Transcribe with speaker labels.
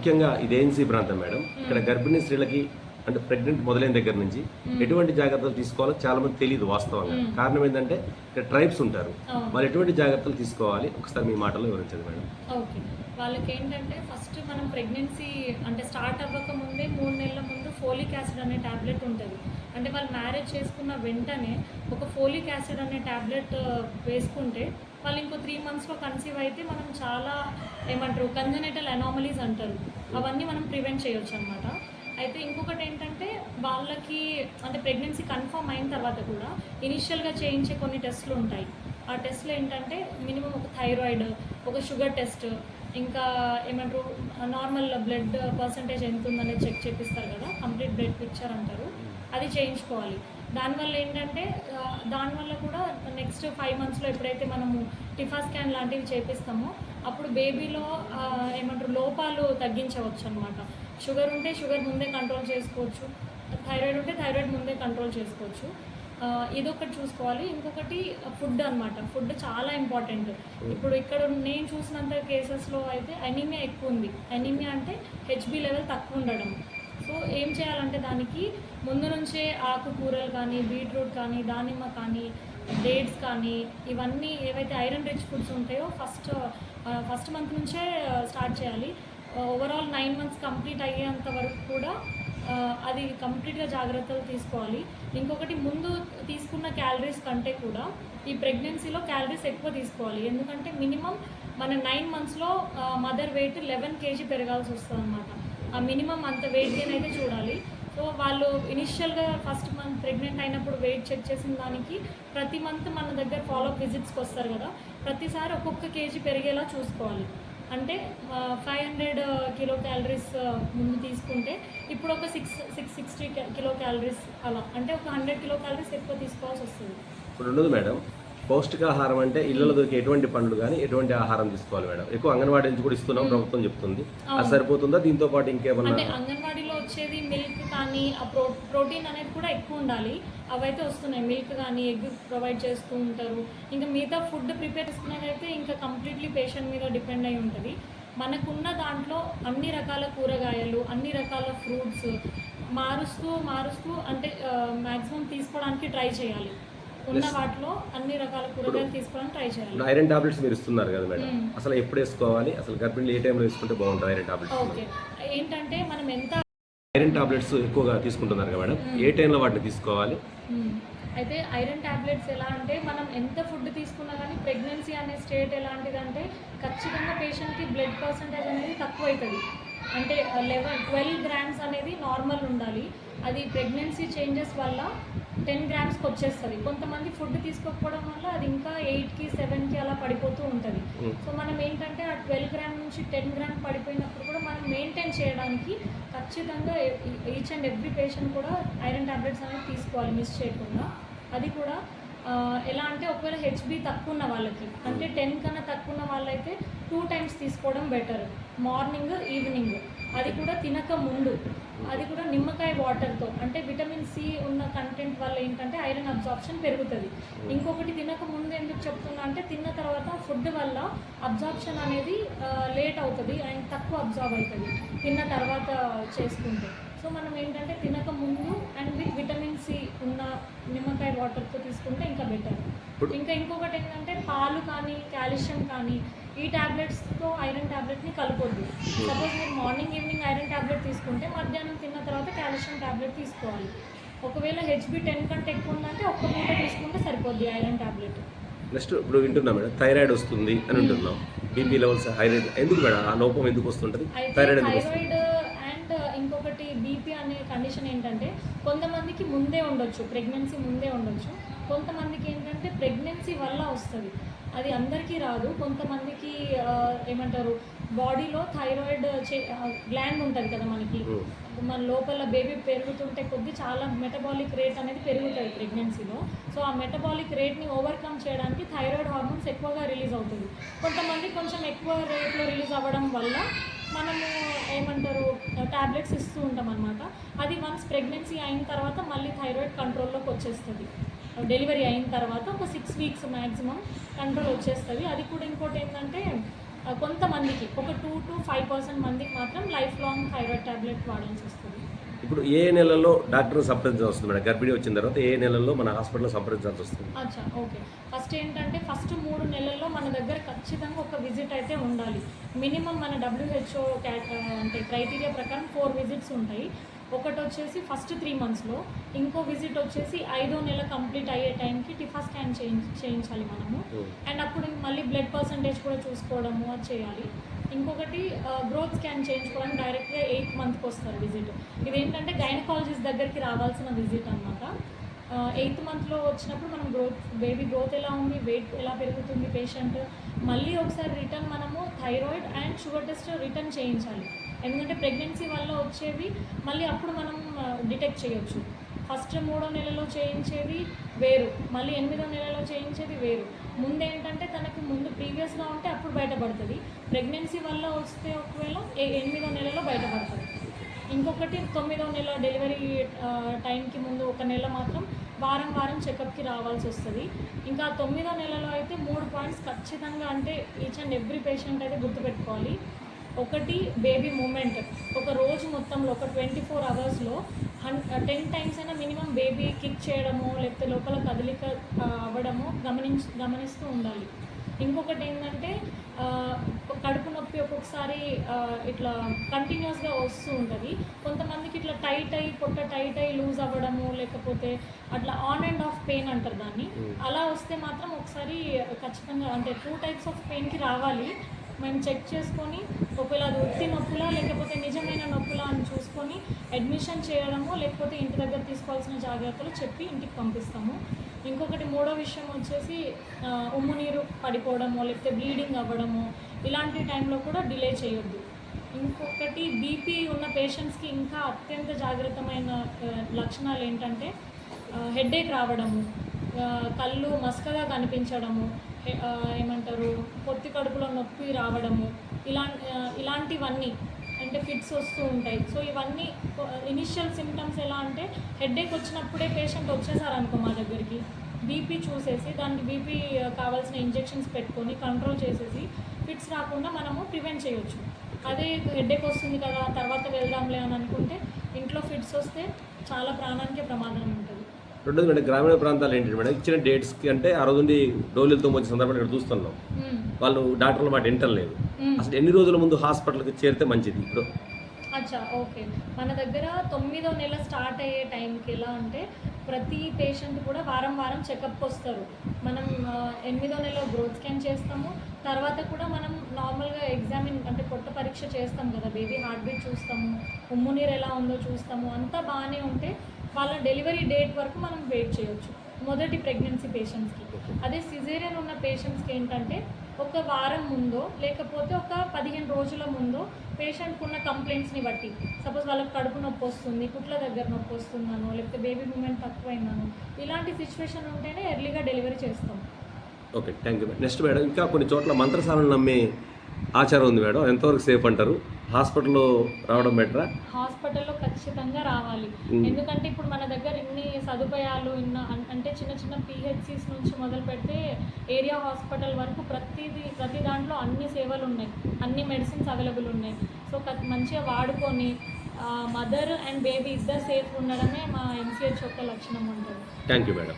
Speaker 1: ముఖ్యంగా ఇది ఏఎన్సీ ప్రాంతం మేడం. ఇక్కడ గర్భిణీ స్త్రీలకి అంటే ప్రెగ్నెంట్ మొదలైన దగ్గర నుంచి ఎటువంటి జాగ్రత్తలు తీసుకోవాలో చాలా మంది తెలియదు వాస్తవంగా. కారణం ఏంటంటే ఇక్కడ ట్రైబ్స్ ఉంటారు. మరి ఎటువంటి జాగ్రత్తలు తీసుకోవాలి? ఒకసారి మీ మాటలో వివరించండి మేడం.
Speaker 2: ఓకే. వాళ్ళకి ఏంటంటే ఫస్ట్ మనం ప్రెగ్నెన్సీ అంటే స్టార్ట్ అవ్వక ముందే మూడు నెలల ముందు ఫోలిక్ యాసిడ్ అనే ట్యాబ్లెట్ ఉంటుంది. అంటే వాళ్ళు మ్యారేజ్ చేసుకున్న వెంటనే ఒక ఫోలిక్ యాసిడ్ అనే ట్యాబ్లెట్ వేసుకుంటే వాళ్ళు ఇంకో త్రీ మంత్స్లో కన్సీవ్ అయితే మనం చాలా ఏమంటారు కంజనైటల్ అనామలీస్ అంటారు. అవన్నీ మనం ప్రివెంట్ చేయొచ్చు అనమాట అయితే ఇంకొకటి ఏంటంటే వాళ్ళకి అంటే ప్రెగ్నెన్సీ కన్ఫర్మ్ అయిన తర్వాత కూడా ఇనిషియల్గా చేయించే కొన్ని టెస్ట్లు ఉంటాయి. ఆ టెస్ట్లు ఏంటంటే మినిమం ఒక థైరాయిడ్ ఒక షుగర్ టెస్ట్ ఇంకా ఏమంటారు నార్మల్ బ్లడ్ పర్సంటేజ్ ఎంత ఉందనేది చెక్ చేపిస్తారు కదా కంప్లీట్ బ్లడ్ పిక్చర్ అంటారు. అది చేయించుకోవాలి. దానివల్ల ఏంటంటే దానివల్ల కూడా నెక్స్ట్ ఫైవ్ మంత్స్లో ఎప్పుడైతే మనము టిఫా స్కాన్ లాంటివి చేపిస్తామో అప్పుడు బేబీలో ఏమంటారు లోపాలు తగ్గించవచ్చు అనమాట షుగర్ ఉంటే షుగర్ ముందే కంట్రోల్ చేసుకోవచ్చు. థైరాయిడ్ ఉంటే థైరాయిడ్ ముందే కంట్రోల్ చేసుకోవచ్చు. ఏదో ఇదొకటి చూసుకోవాలి. ఇంకొకటి ఫుడ్ అన్నమాట. ఫుడ్ చాలా ఇంపార్టెంట్. ఇప్పుడు ఇక్కడ నేను చూసినంత కేసెస్లో అయితే అనీమియా ఎక్కువ ఉంది అనీమియా అంటే హెచ్బి లెవెల్ తక్కువ ఉండడం సో ఏం చేయాలంటే దానికి ముందు నుంచే ఆకుకూరలు కానీ బీట్రూట్ కానీ దానిమ్మ కానీ డేట్స్ కానీ ఇవన్నీ ఏవైతే ఐరన్ రిచ్ ఫుడ్స్ ఉంటాయో ఫస్ట్ ఫస్ట్ మంత్ నుంచే స్టార్ట్ చేయాలి. ఓవరాల్ నైన్ మంత్స్ కంప్లీట్ అయ్యేంత వరకు కూడా అది కంప్లీట్గా జాగ్రత్తలు తీసుకోవాలి. ఇంకొకటి ముందు తీసుకున్న క్యాలరీస్ కంటే కూడా ఈ ప్రెగ్నెన్సీలో క్యాలరీస్ ఎక్కువ తీసుకోవాలి. ఎందుకంటే మినిమం మన నైన్ మంత్స్లో మదర్ వెయిట్ లెవెన్ కేజీ పెరగాల్సి వస్తుంది అనమాట ఆ మినిమం అంత వెయిట్ గెయిన్ అయితే చూడాలి. సో వాళ్ళు ఇనిషియల్గా ఫస్ట్ మంత్ ప్రెగ్నెంట్ అయినప్పుడు వెయిట్ చెక్ చేసిన దానికి ప్రతి మంత్ మన దగ్గర ఫాలోఅప్ విజిట్స్కి వస్తారు కదా. ప్రతిసారి ఒక్కొక్క కేజీ పెరిగేలా చూసుకోవాలి. అంటే ఫైవ్ హండ్రెడ్ కిలో క్యాలరీస్ ముందు తీసుకుంటే ఇప్పుడు ఒక six six sixty kilo calories అలా అంటే ఒక హండ్రెడ్ కిలో క్యాలరీస్ ఎక్కువ తీసుకోవాల్సి వస్తుంది.
Speaker 1: ఇప్పుడు ఉండదు మేడం పౌష్టికాహారం అంటే ఇళ్ళలో దొరికే ఎటువంటి పండ్లు కానీ ఎటువంటి ఆహారం తీసుకోవాలి మేడం? ఎక్కువ అంగన్వాడీ నుంచి కూడా ఇస్తున్నాం ప్రభుత్వం చెప్తుంది. అది. సరిపోతుందా? దీంతో పాటు ఇంకేమన్నా?
Speaker 2: అంటే అంగన్వాడీలో వచ్చేది మిల్క్ కానీ ఆ ప్రో ప్రోటీన్ అనేది కూడా ఎక్కువ ఉండాలి. అవైతే వస్తున్నాయి. మిల్క్ కానీ ఎగ్ ప్రొవైడ్ చేస్తూ ఉంటారు. ఇంకా మిగతా ఫుడ్ ప్రిపేర్ చేసుకునేదైతే ఇంకా కంప్లీట్లీ పేషెంట్ మీద డిపెండ్ అయి ఉంటుంది. మనకున్న దాంట్లో అన్ని రకాల కూరగాయలు అన్ని రకాల ఫ్రూట్స్ మారుస్తూ మారుస్తూ అంటే మ్యాక్సిమం తీసుకోవడానికి ట్రై చేయాలి. ఉన్న. వాటిలో అన్ని రకాల కూరగాయలు తీసుకోవడానికి ట్రై చేయాలి.
Speaker 1: ఇప్పుడు ఐరన్ టాబ్లెట్స్ మీరు ఇస్తున్నారు కదా మేడం.
Speaker 2: మ్మ్.
Speaker 1: అసలు ఎప్పుడు వేసుకోవాలి? అసలు గర్భిణీలు ఏ టైంలో వేసుకుంటే బాగుంటుంది ఐరన్ టాబ్లెట్స్?
Speaker 2: ఓకే ఏంటంటే మనం ఎంత
Speaker 1: ఐరన్ టాబ్లెట్స్ ఎక్కువగా తీసుకుంటున్నారు కదా మేడం. ఏ టైంలో వాటిని తీసుకోవాలి?
Speaker 2: మ్మ్. అయితే ఐరన్ టాబ్లెట్స్ ఎలా అంటే మనం ఎంత ఫుడ్ తీసుకున్నా కానీ ప్రెగ్నెన్సీ అనే స్టేట్ ఎలాంటిదంటే ఖచ్చితంగా పేషెంట్కి బ్లడ్ పర్సంటేజ్ అనేది తక్కువ అవుతుంది అంటే లెవెన్ ట్వెల్వ్ గ్రామ్స్ అనేది నార్మల్ ఉండాలి. అది ప్రెగ్నెన్సీ చేంజెస్ వల్ల టెన్ గ్రామ్స్కి వచ్చేస్తుంది. కొంతమంది ఫుడ్ తీసుకోకపోవడం వల్ల అది ఇంకా ఎయిట్కి సెవెన్కి అలా పడిపోతూ ఉంటుంది. సో మనం ఏంటంటే ఆ ట్వెల్వ్ గ్రామ్ నుంచి టెన్ గ్రామ్ పడిపోయినప్పుడు కూడా మనం మెయింటైన్ చేయడానికి ఖచ్చితంగా ఈచ్ అండ్ ఎవ్రీ పేషెంట్ కూడా ఐరన్ టాబ్లెట్స్ అనేది తీసుకోవాలి మిస్ చేయకుండా. అది కూడా ఎలా అంటే ఒకవేళ హెచ్బి తక్కువ ఉన్న వాళ్ళకి అంటే టెన్ కన్నా తక్కువ ఉన్న వాళ్ళైతే టూ టైమ్స్ తీసుకోవడం బెటర్ మార్నింగ్ ఈవినింగ్ అది కూడా తినక ముందు. అది కూడా నిమ్మకాయ వాటర్తో అంటే విటమిన్ సి ఉన్న కంటెంట్ వల్ల ఏంటంటే ఐరన్ అబ్జార్ప్షన్ పెరుగుతుంది. ఇంకొకటి తినక ముందు ఎందుకు చెప్తున్నా అంటే తిన్న తర్వాత ఫుడ్ వల్ల అబ్జార్ప్షన్ అనేది లేట్ అవుతుంది అండ్ తక్కువ అబ్జార్బ్ అవుతుంది. తిన్న తర్వాత చేసుకుంటే. సో మనం ఏంటంటే తినక ముందు అండ్ విత్ విటమిన్ సి ఉన్న నిమ్మకాయ వాటర్తో తీసుకుంటే ఇంకా బెటర్ ఇంకా ఇంకొకటి ఏంటంటే పాలు కానీ కాల్షియం కానీ ఈ టాబ్లెట్స్తో ఐరన్ టాబ్లెట్ని కలపొద్దు సపోజ్ మీరు మార్నింగ్ ఈవినింగ్ ఐరన్ టాబ్లెట్ తీసుకుంటే మధ్యాహ్నం తిన్న తర్వాత కాల్షియం టాబ్లెట్ తీసుకోవాలి. ఒకవేళ హెచ్బి టెన్ కంటే ఎక్కువ ఉందంటే ఒక్క పూట తీసుకుంటే సరిపోద్ది ఐరన్ టాబ్లెట్
Speaker 1: నెక్స్ట్ ఇప్పుడు వింటున్నాం మేడం థైరాయిడ్ వస్తుంది అని వింటున్నాం. బీపీ లెవెల్స్ హైరైడ్ ఎందుకు మేడం? ఆ లోపం ఎందుకు వస్తుంటుంది? థైరాయిడ్ ఎందుకు వస్తుంది
Speaker 2: థైరాయిడ్ అండ్ ఇంకొకటి బీపీ అనే కండిషన్ ఏంటంటే కొంతమందికి ముందే ఉండొచ్చు ప్రెగ్నెన్సీ ముందే ఉండొచ్చు. కొంతమందికి ఏంటంటే ప్రెగ్నెన్సీ వల్ల వస్తుంది. అది అందరికీ రాదు. కొంతమందికి ఏమంటారు బాడీలో థైరాయిడ్ గ్లాండ్ ఉంటుంది కదా మనకి. మన లోపల బేబీ పెరుగుతుంటే కొద్దీ చాలా మెటబాలిక్ రేట్ అనేది పెరుగుతుంది ప్రెగ్నెన్సీలో. సో ఆ మెటబాలిక్ రేట్ని ఓవర్కమ్ చేయడానికి థైరాయిడ్ హార్మోన్స్ ఎక్కువగా రిలీజ్ అవుతుంది. కొంతమంది కొంచెం ఎక్కువ రేట్లో రిలీజ్ అవ్వడం వల్ల మనము ఏమంటారు టాబ్లెట్స్ ఇస్తూ ఉంటాం అనమాట అది వన్స్ ప్రెగ్నెన్సీ అయిన తర్వాత మళ్ళీ థైరాయిడ్ కంట్రోల్లోకి వచ్చేస్తుంది. డెలివరీ అయిన తర్వాత ఒక సిక్స్ వీక్స్ మ్యాక్సిమం కంట్రోల్ వచ్చేస్తుంది. అది కూడా ఇంకోటి ఏంటంటే కొంతమందికి ఒక టూ టు ఫైవ్ పర్సెంట్ మందికి మాత్రం లైఫ్ లాంగ్ థైరాయిడ్ టాబ్లెట్ వాడాల్సి వస్తుంది.
Speaker 1: ఇప్పుడు ఏ నెలల్లో డాక్టర్ని సంప్రదించాల్సి వస్తుంది మేడం? గర్భిణీ వచ్చిన తర్వాత ఏ నెలల్లో మన హాస్పిటల్లో సంప్రదించాల్సి వస్తుంది?
Speaker 2: అచ్చా ఓకే. ఫస్ట్ ఏంటంటే ఫస్ట్ మూడు నెలల్లో మన దగ్గర ఖచ్చితంగా ఒక విజిట్ అయితే ఉండాలి. మినిమం మన డబ్ల్యూహెచ్ఓ అంటే క్రైటీరియా ప్రకారం ఫోర్ విజిట్స్ ఉంటాయి. ఒకటి వచ్చేసి ఫస్ట్ త్రీ మంత్స్లో ఇంకో విజిట్ వచ్చేసి ఐదో నెల కంప్లీట్ అయ్యే టైంకి టిఫా స్కాన్ చేయించ చేయించాలి మనము. అండ్ అప్పుడు మళ్ళీ బ్లడ్ పర్సంటేజ్ కూడా చూసుకోవడము అది చేయాలి. ఇంకొకటి గ్రోత్ స్కాన్ చేయించుకోవడానికి డైరెక్ట్గా ఎయిత్ మంత్కి వస్తారు విజిట్ ఇదేంటంటే గైనకాలజిస్ట్ దగ్గరికి రావాల్సిన విజిట్ అనమాట ఎయిత్ మంత్లో వచ్చినప్పుడు మనం గ్రోత్ బేబీ గ్రోత్ ఎలా ఉంది వెయిట్ ఎలా పెరుగుతుంది పేషెంట్ మళ్ళీ ఒకసారి రిటర్న్ మనము thyroid and sugar test return చేయించాలి. ఎందుకంటే ప్రెగ్నెన్సీ వల్ల వచ్చేవి మళ్ళీ అప్పుడు మనం డిటెక్ట్ చేయొచ్చు. ఫస్ట్ మూడో నెలలో చేయించేది వేరు మళ్ళీ ఎనిమిదో నెలలో చేయించేది వేరు. ముందు ఏంటంటే తనకి ముందు ప్రీవియస్గా ఉంటే అప్పుడు బయటపడుతుంది. ప్రెగ్నెన్సీ వల్ల వస్తే ఒకవేళ ఏ- ఎనిమిదో నెలలో బయటపడుతుంది. ఇంకొకటి తొమ్మిదో నెల డెలివరీ టైంకి ముందు ఒక నెల మాత్రం వారం వారం చెకప్కి రావాల్సి వస్తుంది. ఇంకా తొమ్మిదో నెలలో అయితే మూడు పాయింట్స్ ఖచ్చితంగా అంటే ఈచ్ అండ్ ఎవ్రీ పేషెంట్ అయితే గుర్తుపెట్టుకోవాలి. ఒకటి బేబీ మూమెంట్ ఒక రోజు మొత్తంలో ఒక ట్వంటీ ఫోర్ అవర్స్లో హన్ టెన్ టైమ్స్ అయినా మినిమం బేబీ కిక్ చేయడము లేకపోతే లోపల కదలిక అవ్వడము గమనించ గమనిస్తూ ఉండాలి. ఇంకొకటి ఏంటంటే కడుపు నొప్పి ఒక్కొక్కసారి ఇట్లా కంటిన్యూస్గా వస్తూ ఉంటుంది. కొంతమందికి ఇట్లా టైట్ అయ్యి పొట్ట టైట్ అయ్యి లూజ్ అవ్వడము లేకపోతే అట్లా ఆన్ అండ్ ఆఫ్ పెయిన్ అంటారు దాన్ని. అలా వస్తే మాత్రం ఒకసారి ఖచ్చితంగా అంటే టూ టైప్స్ ఆఫ్ పెయిన్కి రావాలి. మేము చెక్ చేసుకొని ఒకవేళ అది ఉత్తి నొప్పులా లేకపోతే నిజమైన నొప్పులా అని చూసుకొని అడ్మిషన్ చేయడము లేకపోతే ఇంటి దగ్గర తీసుకోవాల్సిన జాగ్రత్తలు చెప్పి ఇంటికి పంపిస్తాము. ఇంకొకటి మూడో విషయం వచ్చేసి ఉమ్ము నీరు పడిపోవడము లేకపోతే బ్లీడింగ్ అవ్వడము ఇలాంటి టైంలో కూడా డిలే చేయొద్దు. ఇంకొకటి బీపీ ఉన్న పేషెంట్స్కి ఇంకా అత్యంత జాగ్రత్తమైన లక్షణాలు ఏంటంటే హెడేక్ రావడము కళ్ళు మసకగా కనిపించడము ఏమంటారు పొత్తి కడుపులో నొప్పి రావడము ఇలా ఇలాంటివన్నీ అంటే ఫిట్స్ వస్తూ ఉంటాయి. సో ఇవన్నీ ఇనిషియల్ సిమ్టమ్స్ ఎలా అంటే హెడేక్ వచ్చినప్పుడే పేషెంట్ వచ్చేసారనుకో మా దగ్గరికి. బీపీ చూసేసి దానికి బీపీ కావాల్సిన ఇంజెక్షన్స్ పెట్టుకొని కంట్రోల్ చేసేసి ఫిట్స్ రాకుండా మనము ప్రివెంట్ చేయొచ్చు. అదే హెడేక్ వస్తుంది కదా తర్వాత వెళ్దాంలే అని అనుకుంటే ఇంట్లో ఫిట్స్ వస్తే చాలా ప్రాణానికే ప్రమాదం ఉంటుంది.
Speaker 1: రెండోది మేడం గ్రామీణ ప్రాంతాలు ఏంటి మేడం? ఇచ్చిన డేట్స్కి అంటే ఆ రోజు నుండి డోలీలతో వచ్చే సందర్భాలు ఇక్కడ చూస్తున్నాం. వాళ్ళు డాక్టర్ల మాట వింటలేదు. అసలు ఎన్ని రోజుల ముందు హాస్పిటల్కి చేరితే మంచిది ఇప్పుడు?
Speaker 2: అచ్చా ఓకే. మన దగ్గర తొమ్మిదో నెల స్టార్ట్ అయ్యే టైంకి ఎలా అంటే ప్రతి పేషెంట్ కూడా వారం వారం చెకప్ వస్తారు మనం ఎనిమిదో నెలలో గ్రోత్ స్కాన్ చేస్తాము. తర్వాత కూడా మనం నార్మల్గా ఎగ్జామిన్ అంటే పొట్ట పరీక్ష చేస్తాం కదా బేబీ హార్ట్ బీట్ చూస్తాము ఉమ్ము నీరు ఎలా ఉందో చూస్తాము. అంతా బాగానే ఉంటే వాళ్ళ డెలివరీ డేట్ వరకు మనం వెయిట్ చేయొచ్చు మొదటి ప్రెగ్నెన్సీ పేషెంట్స్కి. అదే సిజేరియన్ ఉన్న పేషెంట్స్కి ఏంటంటే ఒక వారం ముందో లేకపోతే ఒక పదిహేను రోజుల ముందో పేషెంట్కి ఉన్న కంప్లైంట్స్ని బట్టి. సపోజ్ వాళ్ళకి కడుపు నొప్పి వస్తుంది కుట్ల దగ్గర నొప్పి వస్తుందనో లేకపోతే బేబీ మూమెంట్ తక్కువైందనో ఇలాంటి సిచ్యువేషన్ ఉంటేనే ఎర్లీగా డెలివరీ చేస్తాం.
Speaker 1: Okay thank you next madam ఇంకా కొన్ని చోట్ల మంత్రసాలను నమ్మే ఆచారం ఉంది మేడం ఎంతవరకు సేఫ్ అంటారు? హాస్పిటల్లో రావడం బెటరా?
Speaker 2: హాస్పిటల్లో ఖచ్చితంగా రావాలి. ఎందుకంటే ఇప్పుడు మన దగ్గర ఇన్ని సదుపాయాలు ఇన్న అంటే చిన్న చిన్న పిహెచ్సిస్ నుంచి మొదలు పెడితే ఏరియా హాస్పిటల్ వరకు ప్రతిదీ ప్రతి దాంట్లో అన్ని సేవలు ఉన్నాయి. అన్ని మెడిసిన్స్ అవైలబుల్ ఉన్నాయి. సో మంచిగా వాడుకొని మదర్ అండ్ బేబీ ఇద్దరు సేఫ్ ఉండడమే మా ఎంసీహెచ్ యొక్క లక్షణం ఉంటుంది
Speaker 1: థ్యాంక్ యూ మేడం.